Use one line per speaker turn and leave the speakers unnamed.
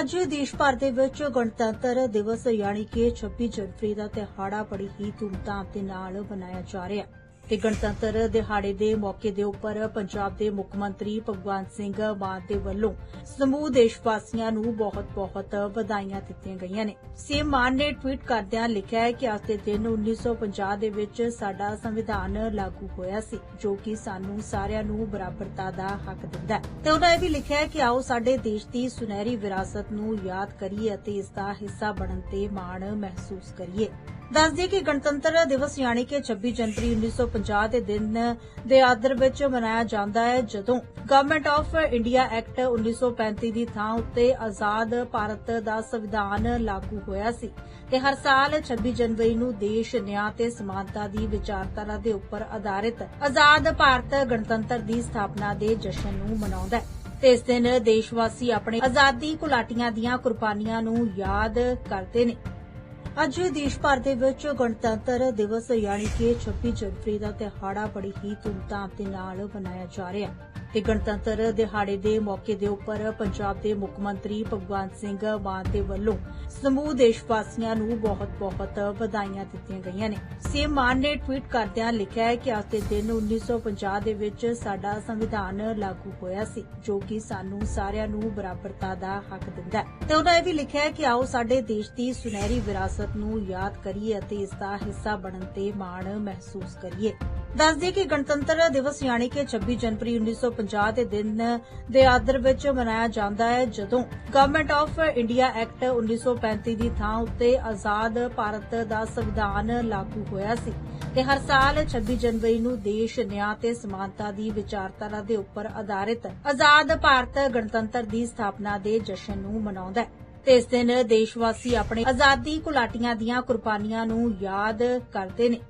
ਅੱਜ ਦੇਸ਼ ਭਰ ਦੇ ਵਿੱਚ ਗਣਤੰਤਰ ਦਿਵਸ ਯਾਨੀ ਕਿ 26 ਜਨਵਰੀ ਦਾ ਤਿਹਾੜਾ ਬੜੀ ਹੀ ਧੂਮਧਾਮ ਦੇ ਨਾਲ ਮਨਾਇਆ ਜਾ ਰਿਹਾ ਹੈ। ਤੇ ਗਣਤੰਤਰ ਦਿਹਾੜੇ ਦੇ ਮੌਕੇ ਦੇ ਉੱਪਰ ਪੰਜਾਬ ਦੇ ਮੁੱਖ ਮੰਤਰੀ ਭਗਵੰਤ ਸਿੰਘ ਮਾਨ ਦੇ ਵੱਲੋਂ ਸਮੂਹ ਦੇਸ਼ ਵਾਸੀਆਂ ਨੂੰ ਬਹੁਤ-ਬਹੁਤ ਵਧਾਈਆਂ ਦਿੱਤੀਆਂ ਗਈਆਂ ਨੇ। ਸੀਐਮ ਮਾਨ ਨੇ ਟਵੀਟ ਕਰਦਿਆਂ ਲਿਖਿਆ ਹੈ ਕਿ ਅੱਜ ਦੇ ਦਿਨ 1950 ਦੇ ਵਿੱਚ ਸਾਡਾ ਸੰਵਿਧਾਨ ਲਾਗੂ ਹੋਇਆ ਸੀ, ਜੋ ਕਿ ਸਾਨੂੰ ਸਾਰਿਆਂ ਨੂੰ ਬਰਾਬਰਤਾ ਦਾ ਹੱਕ ਦਿੰਦਾ ਹੈ। ਤੇ ਉਹਨਾਂ ਇਹ ਵੀ ਲਿਖਿਆ ਹੈ ਕਿ ਆਓ ਸਾਡੇ ਦੇਸ਼ ਦੀ ਸੁਨਹਿਰੀ ਵਿਰਾਸਤ ਨੂੰ ਯਾਦ ਕਰੀਏ ਅਤੇ ਇਸ ਦਾ ਹਿੱਸਾ ਬਣਨ ਤੇ ਮਾਣ ਮਹਿਸੂਸ ਕਰੀਏ। ਦੱਸ ਦਈਏ ਕਿ ਗਣਤੰਤਰ ਦਿਵਸ ਯਾਨੀ ਕਿ 26 ਜਨਵਰੀ 1950 ਦੇ ਦਿਨ ਦੇ ਆਦਰ ਵਿੱਚ ਮਨਾਇਆ ਜਾਂਦਾ ਹੈ, ਜਦੋਂ ਗਵਰਨਮੈਂਟ ਆਫ ਇੰਡੀਆ ਐਕਟ 1935 ਦੀ ਥਾਂ ਉੱਤੇ ਆਜ਼ਾਦ ਭਾਰਤ ਦਾ ਸੰਵਿਧਾਨ ਲਾਗੂ ਹੋਇਆ ਸੀ ਤੇ ਹਰ ਸਾਲ 26 ਜਨਵਰੀ ਨੂੰ ਦੇਸ਼ ਨਿਆਂ ਤੇ ਸਮਾਨਤਾ ਦੀ ਵਿਚਾਰਧਾਰਾ ਦੇ ਉੱਪਰ ਆਧਾਰਿਤ ਆਜ਼ਾਦ ਭਾਰਤ ਗਣਤੰਤਰ ਦੀ ਸਥਾਪਨਾ ਦੇ ਜਸ਼ਨ ਨੂੰ ਮਨਾਉਂਦਾ ਹੈ। ਤੇ ਇਸ ਦਿਨ ਦੇਸ਼ ਵਾਸੀ ਆਪਣੇ ਆਜ਼ਾਦੀ ਘੁਲਾਟੀਆਂ ਦੀਆਂ ਕੁਰਬਾਨੀਆਂ ਨੂੰ ਯਾਦ ਕਰਦੇ ਨੇ। ਅੱਜ ਦੇਸ਼ ਭਰ ਦੇ ਵਿੱਚ ਗਣਤੰਤਰ ਦਿਵਸ, ਯਾਨੀ ਕਿ 26 ਜਨਵਰੀ ਦਾ ਤਿਹਾੜਾ ਬੜੀ ਹੀ ਧੂਮਧਾਮ ਦੇ ਨਾਲ ਮਨਾਇਆ ਜਾ ਰਿਹਾ ਹੈ। ਤੇ ਗਣਤੰਤਰ ਦਿਹਾੜੇ ਦੇ ਮੌਕੇ ਦੇ ਉੱਪਰ ਪੰਜਾਬ ਦੇ ਮੁੱਖ ਮੰਤਰੀ ਭਗਵੰਤ ਸਿੰਘ ਮਾਨ ਦੇ ਵੱਲੋਂ ਸਮੂਹ ਦੇਸ਼ ਵਾਸੀਆਂ ਨੂੰ ਬਹੁਤ-ਬਹੁਤ ਵਧਾਈਆਂ ਦਿੱਤੀਆਂ ਗਈਆਂ ਨੇ। ਸੀਐਮ ਮਾਨ ਨੇ ਟਵੀਟ ਕਰਦਿਆਂ ਲਿਖਿਆ ਹੈ ਕਿ ਅੱਜ ਦੇ ਦਿਨ 1950 ਦੇ ਵਿੱਚ ਸਾਡਾ ਸੰਵਿਧਾਨ ਲਾਗੂ ਹੋਇਆ ਸੀ, ਜੋ ਕਿ ਸਾਨੂੰ ਸਾਰਿਆਂ ਨੂੰ ਬਰਾਬਰਤਾ ਦਾ ਹੱਕ ਦਿੰਦਾ ਹੈ। ਤੇ ਉਹਨਾਂ ਇਹ ਵੀ ਲਿਖਿਆ ਹੈ ਕਿ ਆਓ ਸਾਡੇ ਦੇਸ਼ ਦੀ ਸੁਨਹਿਰੀ ਵਿਰਾਸਤ ਨੂੰ ਯਾਦ ਕਰੀਏ ਅਤੇ ਇਸ ਦਾ ਹਿੱਸਾ ਬਣਨ ਤੇ ਮਾਣ ਮਹਿਸੂਸ ਕਰੀਏ। ਦੱਸ ਦਈਏ ਕਿ ਗਣਤੰਤਰ ਦਿਵਸ ਯਾਨੀ ਕਿ 26 ਜਨਵਰੀ 1950 ਦੇ ਦਿਨ ਦੇ ਆਦਰ ਵਿੱਚ ਮਨਾਇਆ ਜਾਂਦਾ ਹੈ, ਜਦੋਂ ਗਵਰਨਮੈਂਟ ਆਫ ਇੰਡੀਆ ਐਕਟ 1935 ਦੀ ਥਾਂ ਉੱਤੇ ਆਜ਼ਾਦ ਭਾਰਤ ਦਾ ਸੰਵਿਧਾਨ ਲਾਗੂ ਹੋਇਆ ਸੀ ਤੇ ਹਰ ਸਾਲ 26 ਜਨਵਰੀ ਨੂੰ ਦੇਸ਼ ਨਿਆਂ ਤੇ ਸਮਾਨਤਾ ਦੀ ਵਿਚਾਰਧਾਰਾ ਦੇ ਉੱਪਰ ਆਧਾਰਿਤ ਆਜ਼ਾਦ ਭਾਰਤ ਗਣਤੰਤਰ ਦੀ ਸਥਾਪਨਾ ਦੇ ਜਸ਼ਨ ਨੂੰ ਮਨਾਉਂਦਾ ਹੈ। ਤੇ ਇਸ ਦਿਨ ਦੇਸ਼ ਵਾਸੀ ਆਪਣੇ ਆਜ਼ਾਦੀ ਘੁਲਾਟੀਆਂ ਦੀਆਂ ਕੁਰਬਾਨੀਆਂ ਨੂੰ ਯਾਦ ਕਰਦੇ ਨੇ।